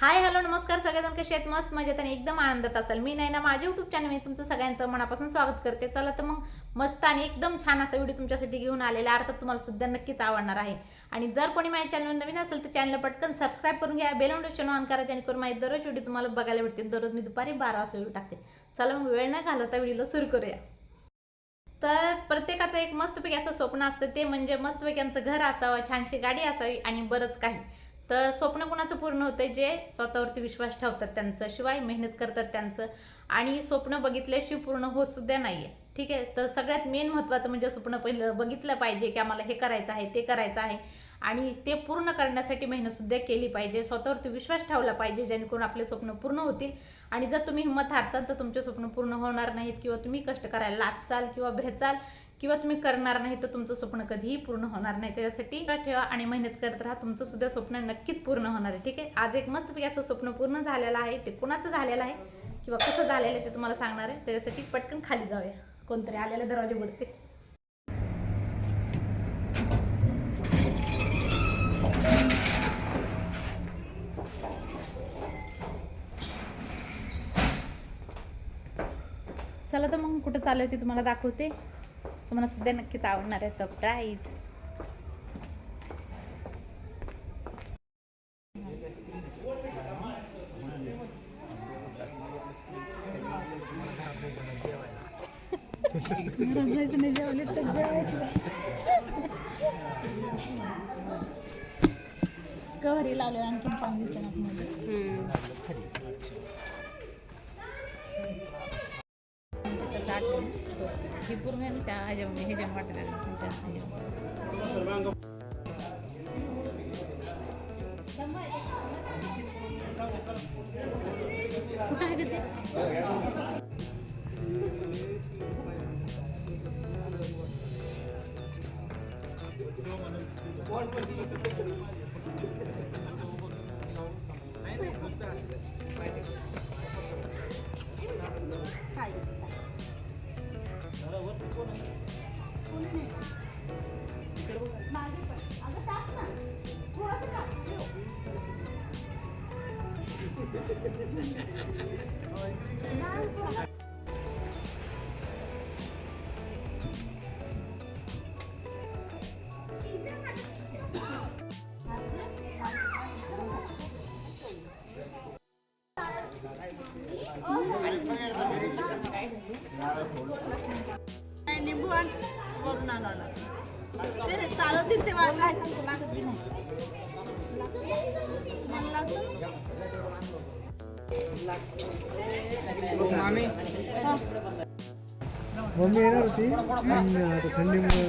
Hi hello नमस्कार सगळेजण कसे आहेत? मस्त मजेत आणि एकदम आनंदात असाल. मी नाही ना माझ्या युट्यूब चॅनल तुमचं सगळ्यांचं मनापासून स्वागत करते. चला तर मग मस्त आणि एकदम छान असा व्हिडिओ तुमच्यासाठी घेऊन आलेला अर्थात तुम्हाला सुद्धा नक्कीच आवडणार आहे. आणि जर कोणी माझ्या चॅनल नवीन असेल तर चॅनल पटकन सबस्क्राईब करून घ्या. बेल नोटिफिकेशन ऑन करा जेणेकरून माझे दररोज व्हिडिओ तुम्हाला बघायला भेटतील. दररोज मी दुपारी बारा वाजता व्हिडिओ टाकते. चला मग वेळ न घालवता व्हिडिओला सुरू करूया. तर प्रत्येकाचं एक मस्तपैकी असं स्वप्न असतं. ते म्हणजे मस्तपैकी आमचं घर असावं छानशी गाडी असावी आणि बरंच काही. तर स्वप्न कुणाचं पूर्ण होतं जे स्वतःवरती विश्वास ठेवतात त्यांचं शिवाय मेहनत करतात त्यांचं. आणि स्वप्न बघितल्याशिवाय पूर्ण होत सुद्धा आहे ठीक आहे? तर सगळ्यात मेन महत्त्वाचं म्हणजे स्वप्न पहिलं बघितलं पाहिजे की आम्हाला हे करायचं आहे ते करायचं आहे. आणि ते पूर्ण करण्यासाठी मेहनतसुद्धा केली पाहिजे. स्वतःवरती विश्वास ठेवला पाहिजे जेणेकरून आपले स्वप्न पूर्ण होतील. आणि जर तुम्ही हिंमत हारताल तर तुमचे स्वप्न पूर्ण होणार नाहीत किंवा तुम्ही कष्ट करायला लागचाल किंवा भेचाल किंवा तुम्ही करणार नाही तर तुमचं स्वप्न कधीही पूर्ण होणार नाही. त्याच्यासाठी ठेवा आणि मेहनत करत राहा. तुमचं सुद्धा स्वप्न नक्कीच पूर्ण होणार आहे. ठीक आहे? आज एक मस्तपैकी असं स्वप्न पूर्ण झालेलं आहे. ते कुणाचं झालेलं आहे? किंवा कसं झालेलं आहे ते तुम्हाला सांगणार आहे. त्याच्यासाठी पटकन खाली जाऊया. कोणतरी आलेलं दरवाजे बुडते चला तर मग कुठं चालू आहे ते तुम्हाला दाखवते. तुम्हाला सुद्धा नक्कीच आवडणार आहे. सरप्राईज जेवले तर जेवायचं कवरी लावले आणखी पाणी दिसणार मध्ये तसं आठवण ही पूर्ण आहे ना त्या ह्याच्यामध्ये हे जेवण वाटत आहे तुमच्या ह्याच्यामध्ये कुठं आहे का ते निंबू आण वरून आणवला ते रे, चालवतील ते मला ऐकायचं लागत बी नाही मला लागतं ना. मम्मी येणार होती पण आता थंडीमुळे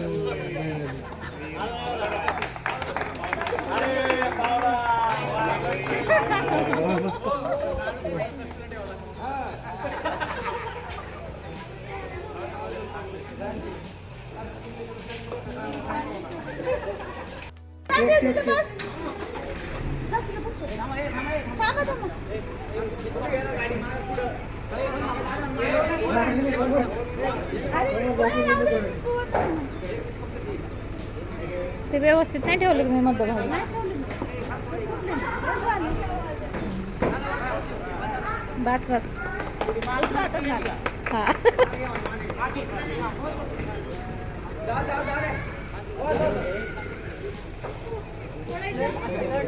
ते व्यवस्थित नाही ठेवलं तिथे मध्य बस बात बात. हा. थांबा. अरे,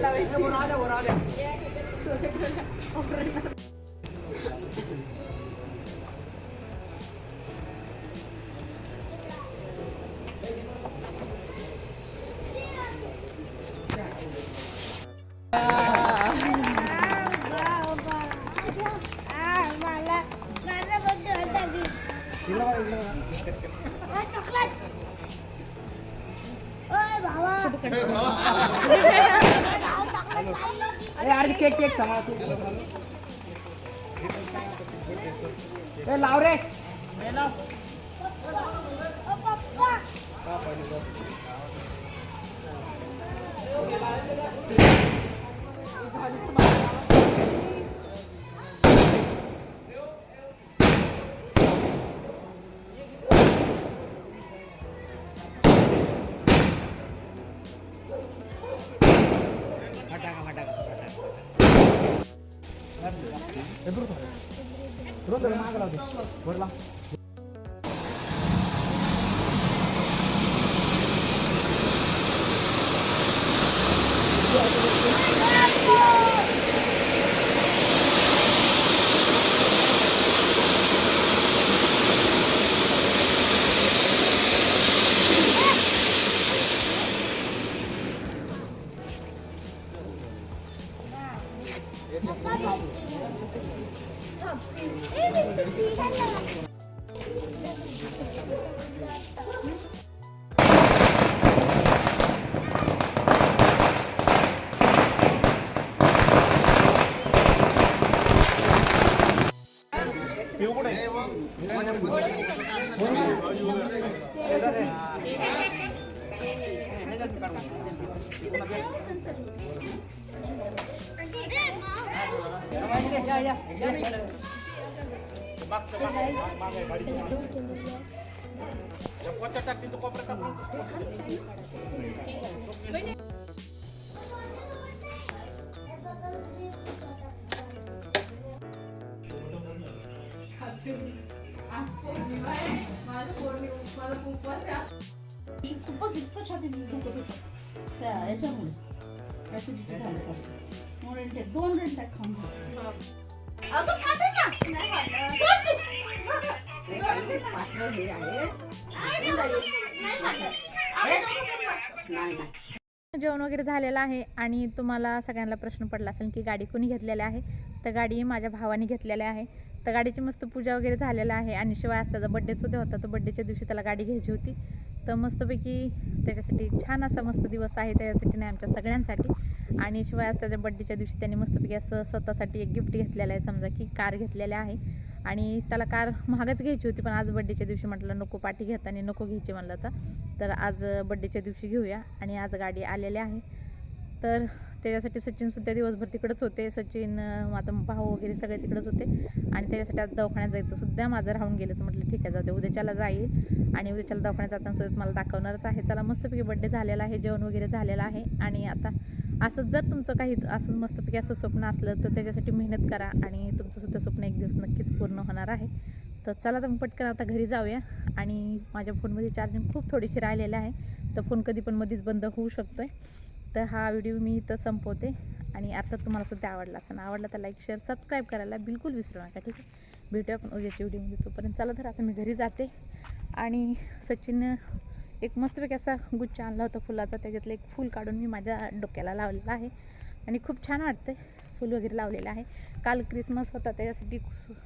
काय लावलं? अरे केक केक सांगा तू लाव रे फटाका Vuelve, vuelve. Aku, aku, aku, aku, खाते ना. सोड तू. पातळ आहे. नाही, नाही. जेवण वगैरे झालेलं आहे आणि तुम्हाला सगळ्यांना प्रश्न पडला असेल की गाडी कोणी घेतलेली आहे तर गाडी माझ्या भावाने घेतलेली आहे तर गाडीची मस्त पूजा वगैरे झालेलं आहे आणि शिवाय आज त्याचा बड्डे सुद्धा होता तर बड्डेच्या दिवशी त्याला गाडी घ्यायची होती तर मस्तपैकी त्याच्यासाठी छान असा मस्त दिवस आहे त्याच्यासाठी नाही आमच्या सगळ्यांसाठी. आणि शिवाय आज त्याच्या बड्डेच्या दिवशी त्यांनी मस्तपैकी असं स्वतःसाठी एक गिफ्ट घेतलेलं आहे समजा की कार घेतलेली आहे. आणि त्याला कार महागच घ्यायची होती पण आज बड्डेच्या दिवशी म्हटलं नको पाठी घेताना नको घ्यायची म्हणलं तर. तर आज बड्डेच्या दिवशी घेऊया आणि आज गाडी आलेली आहे. तर त्याच्यासाठी सचिनसुद्धा दिवसभर तिकडंच होते. सचिन अं, माझा भाऊ वगैरे सगळे तिकडंच होते. आणि त्याच्यासाठी आज दवाखान्यात जायचं सुद्धा माझं राहून गेलं. तर म्हटलं ठीक आहे जाऊ दे. उद्याच्याला जाईल. आणि उद्याच्याला दवाखान्यात जाताना सुद्धा मला दाखवणारच आहे. त्याला मस्तपैकी बड्डे झालेला आहे. जेवण वगैरे झालेलं आहे. आणि आता असंच जर तुमचं काही असं मस्तपैकी असं स्वप्न असलं तर त्याच्यासाठी मेहनत करा. आणि तुमचंसुद्धा स्वप्न एक दिवस नक्कीच पूर्ण होणार आहे. तर चला तर मग पटकन आता घरी जाऊया. आणि माझ्या फोनमध्ये चार्जिंग खूप थोडीशी राहिलेलं आहे. तर फोन कधी पण मध्येच बंद होऊ शकतो आहे तर हा व्हिडिओ मी इथं संपवते आणि आता तुम्हाला सुद्धा आवडला असं आवडला तर लाईक शेअर सबस्क्राईब करायला बिलकुल विसरू नका ठीक आहे? भेटूया आपण उद्याच्या व्हिडिओमध्ये तोपर्यंत चला तर आता मी घरी जाते आणि सचिन एक मस्तपैकी असा गुच्छ आणला होता फुलाचा त्याच्यातलं एक फूल काढून मी माझ्या डोक्याला लावलेलं आहे आणि खूप छान वाटतं फूल वगैरे लावलेलं आहे. काल क्रिसमस होता त्याच्यासाठी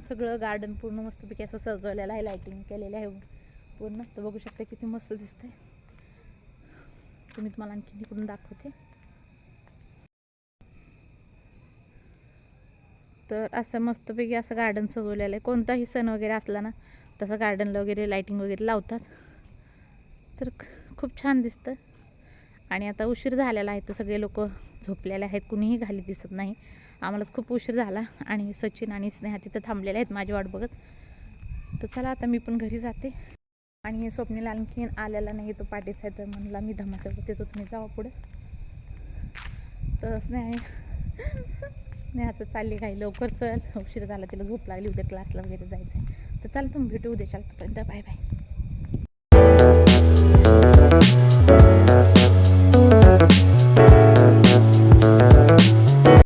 सगळं गार्डन पूर्ण मस्तपैकी असं सजवलेलं आहे लायटिंग केलेलं आहे पूर्ण. तर बघू शकता किती मस्त दिसतंय. तुम्ही तुम्हाला आणखी इकडून दाखवते. तर असं मस्तपैकी असं गार्डन सजवलेलं आहे. कोणताही सण वगैरे असला ना तसं गार्डनला वगैरे लाईटिंग वगैरे लावतात. तर खूप छान दिसतं. आणि आता उशीर झालेला आहे तर सगळे लोक झोपलेले आहेत. कुणीही घाली दिसत नाही. आम्हालाच खूप उशीर झाला आणि सचिन आणि स्नेहा तिथं थांबलेले आहेत माझी वाट बघत. तर चला आता मी पण घरी जाते. आणि स्वप्नीला आणखीन आलेला नाही तो पाठीचा आहे तर म्हणला मी धमासोबत येतो तुम्ही जावा पुढे. तर स्नेहा स्नेहाचं चालली काही लवकर चल. उशीर झाला तिला झोप लागली उद्या क्लासला वगैरे जायचं आहे तर चल तुम्ही भेटू उद्या चालतं बाय बाय.